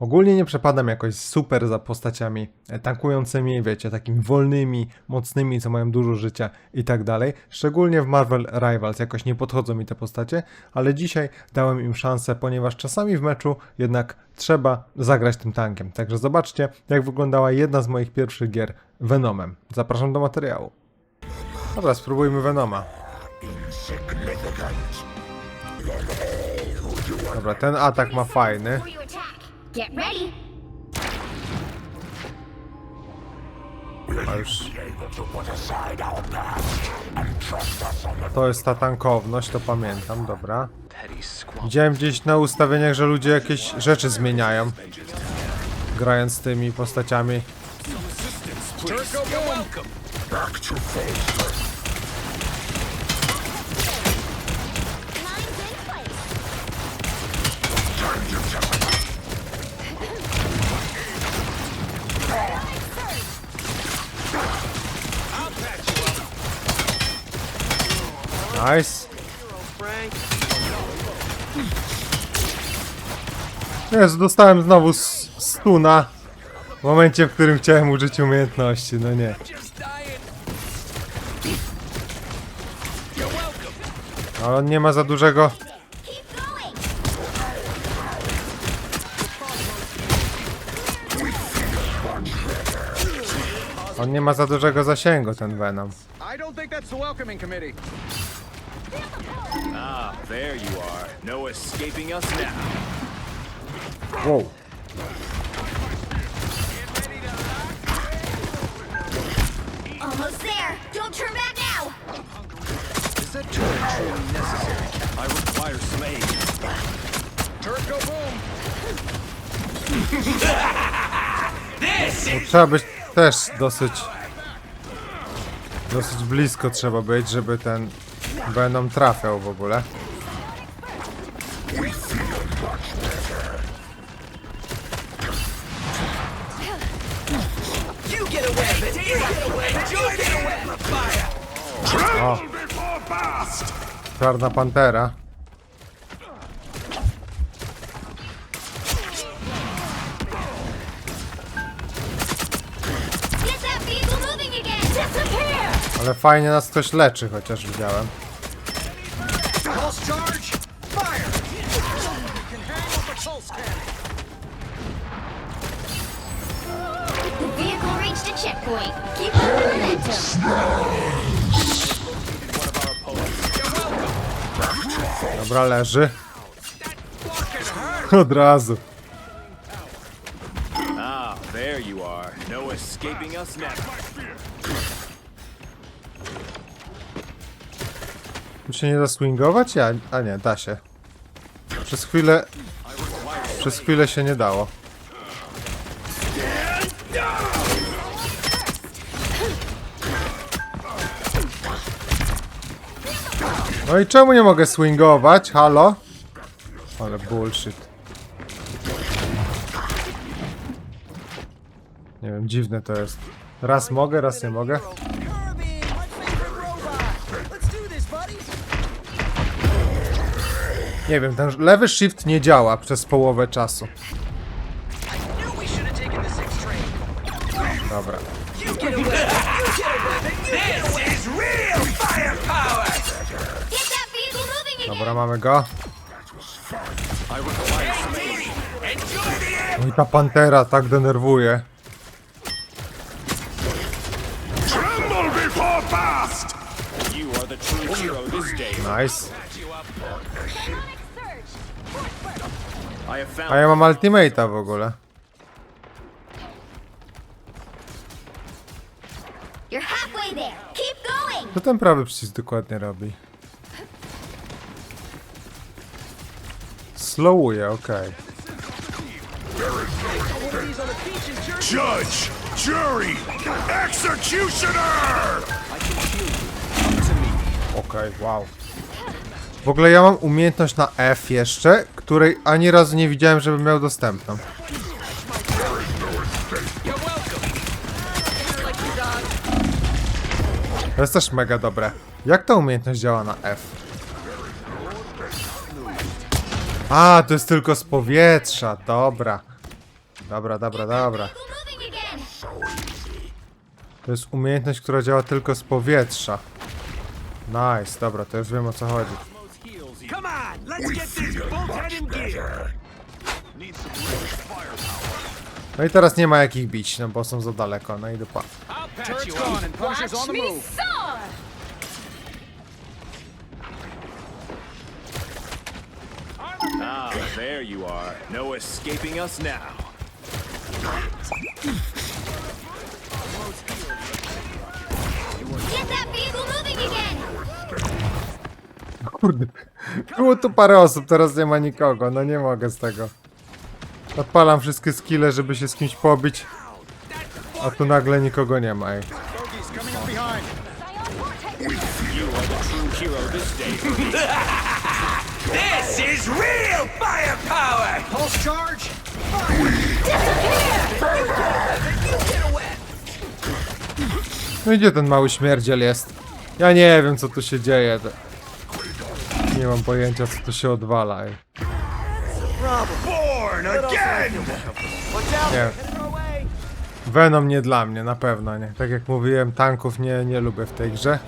Ogólnie nie przepadam jakoś super za postaciami e, tankującymi, wiecie, takimi wolnymi, mocnymi, co mają dużo życia i tak dalej. Szczególnie w Marvel Rivals jakoś nie podchodzą mi te postacie, ale dzisiaj dałem im szansę, ponieważ czasami w meczu jednak trzeba zagrać tym tankiem. Także zobaczcie, jak wyglądała jedna z moich pierwszych gier Venomem. Zapraszam do materiału. Dobra, spróbujmy Venoma. Dobra, ten atak ma fajny. Get ready. To jest ta tankowność, to pamiętam, dobra. Widziałem gdzieś na ustawieniach, że ludzie jakieś rzeczy zmieniają. Grając z tymi postaciami. Line's Nice. Jezu, dostałem znowu stuna. W momencie, w którym chciałem użyć umiejętności, no nie. Ale on nie ma za dużego... On nie ma za dużego zasięgu, ten Venom. I don't think that's the. Ah, there you are. No escaping us now. Whoa. Almost there. Don't turn back now. Is that turret truly necessary? I require some aid. Turret go boom. Trzeba być też dosyć... Dosyć blisko trzeba być, żeby ten Venom trafiał w ogóle. O! Czarna Pantera. Ale fajnie nas ktoś leczy, chociaż widziałem. Pulse charge. Fire. You can hang with the pulse cannon. The vehicle reached a checkpoint. Keep the momentum. One of our opponents. Dobra, leży. Od razu. Ah, there you are. No escaping us now. Tu się nie da swingować? Ja, a nie, da się. Przez chwilę... Przez chwilę się nie dało. No i czemu nie mogę swingować? Halo? Ale bullshit. Nie wiem, dziwne to jest. Raz mogę, raz nie mogę. Nie wiem, ten lewy shift nie działa przez połowę czasu. Dobra. Dobra, mamy go. No i ta pantera tak denerwuje. Nice. A ja mam ultimate'a w ogóle. You're halfway there. Keep going. Co ten prawy przycisk dokładnie robi? Slowuje, okej. Judge, jury, executioner! Okej, wow. W ogóle ja mam umiejętność na F jeszcze, której ani razu nie widziałem, żebym miał dostępną. To jest też mega dobre. Jak ta umiejętność działa na F? A, to jest tylko z powietrza, dobra. Dobra, dobra, dobra. To jest umiejętność, która działa tylko z powietrza. Nice, dobra, to już wiem o co chodzi. Come on, let's get this bolthead in gear. No i teraz nie ma jakich bić, no bo są za daleko, no i dupa. Turret's gone and Punisher's on the Me move. saw. Ah, there you are. No escaping us now. Get that vehicle. Kurde, było tu parę osób, teraz nie ma nikogo, no nie mogę z tego. Odpalam wszystkie skille, żeby się z kimś pobić, a tu nagle nikogo nie ma. Ej. This is real firepower! Pulse charge. No i gdzie ten mały śmierdziel jest? Ja nie wiem co tu się dzieje. Nie mam pojęcia co tu się odwala. Ej. Nie. Venom nie dla mnie, na pewno nie. Tak jak mówiłem, tanków nie, nie lubię w tej grze.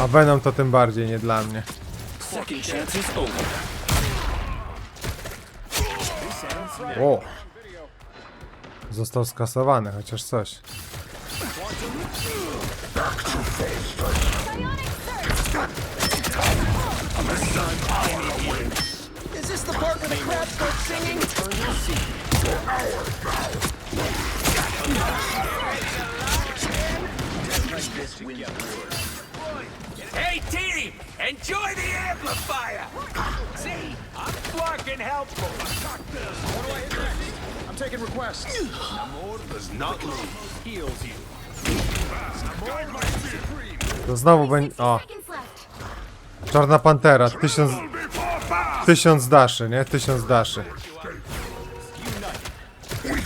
A Venom to tym bardziej nie dla mnie. O! Został skasowany, chociaż coś. Is this the part where the crowd starts singing? Hey team, enjoy the amplifier! See, I'm fucking helpful. I'm taking requests. Heals you. To znowu będzie... O, Seconds left. Czarna Pantera, tysiąc... Tysiąc daszy, nie? Tysiąc daszy.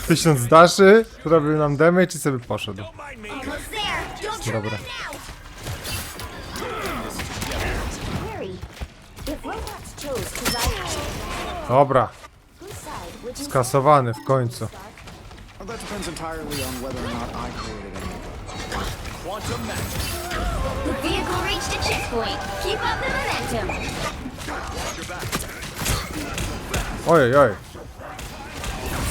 Tysiąc daszy, zrobił nam damage i sobie poszedł. Dobra. Dobra, skasowany w końcu. Well, that depends entirely on. Quantum magic. The vehicle reached a checkpoint. Keep up the momentum. Ojej, oj.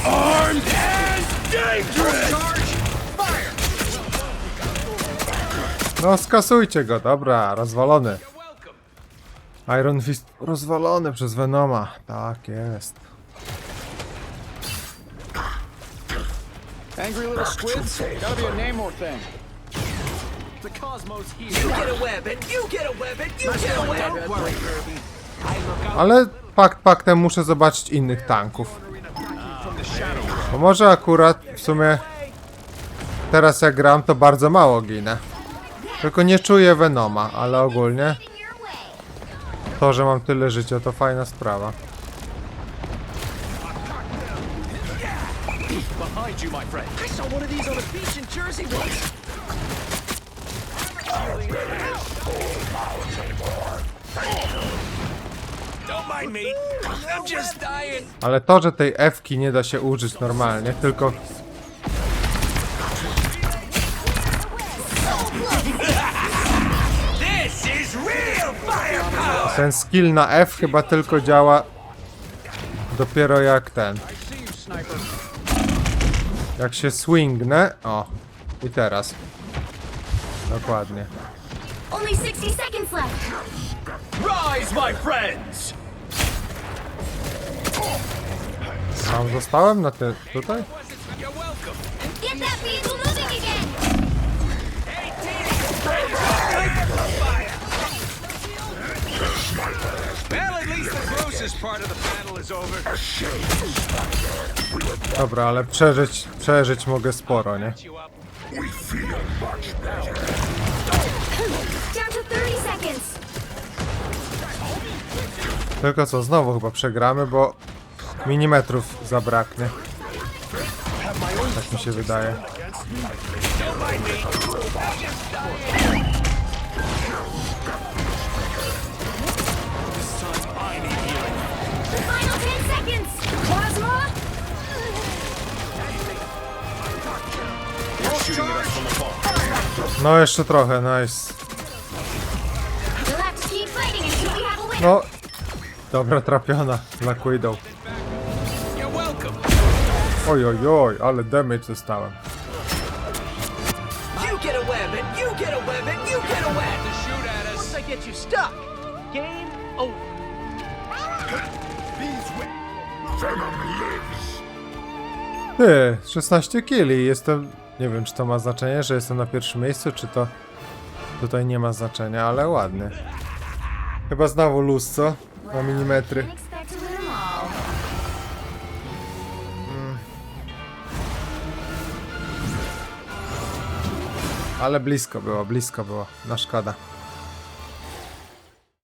Armed and dangerous! Charge. Fire. No skasujcie go, dobra, rozwalony. Iron Fist rozwalony przez Venoma. Tak jest. Angry little squids. Gotta be a Namor thing. The cosmos You heals. get a web and you get a web and you get a web! Don't worry, Kirby. Ale pakt paktem muszę zobaczyć innych tanków. Bo może akurat w sumie teraz jak gram to bardzo mało ginę. Tylko nie czuję Venoma, ale ogólnie In your way. to, że mam tyle życia to fajna sprawa. Behind you, my friend. I saw one of these on a beach in Jersey once. Ale to, że tej F-ki nie da się użyć normalnie, tylko ten skill na F chyba tylko działa dopiero jak ten. Jak się swingnę. O, i teraz. Dokładnie. Only 60 seconds left. Rise, my friends! Sam zostałem na te, tutaj? You're welcome. Get that vehicle moving again. Hey team! Amplifier! Well, at least the grossest part of the battle is over. Dobra, ale przeżyć, przeżyć mogę sporo, nie? You up. Down to 30 seconds. Tylko co, znowu chyba przegramy, bo milimetrów zabraknie. Tak mi się wydaje. No jeszcze trochę, nice. No. Dobra, Widow. You're welcome. Oj, oj, oj, ale damage dostałem. Ty, 16 killi, jestem... Nie wiem, czy to ma znaczenie, że jestem na pierwszym miejscu, czy to tutaj nie ma znaczenia, ale ładnie. Chyba znowu luz, co? Na milimetry. All. Ale blisko było, blisko było. Na szkoda.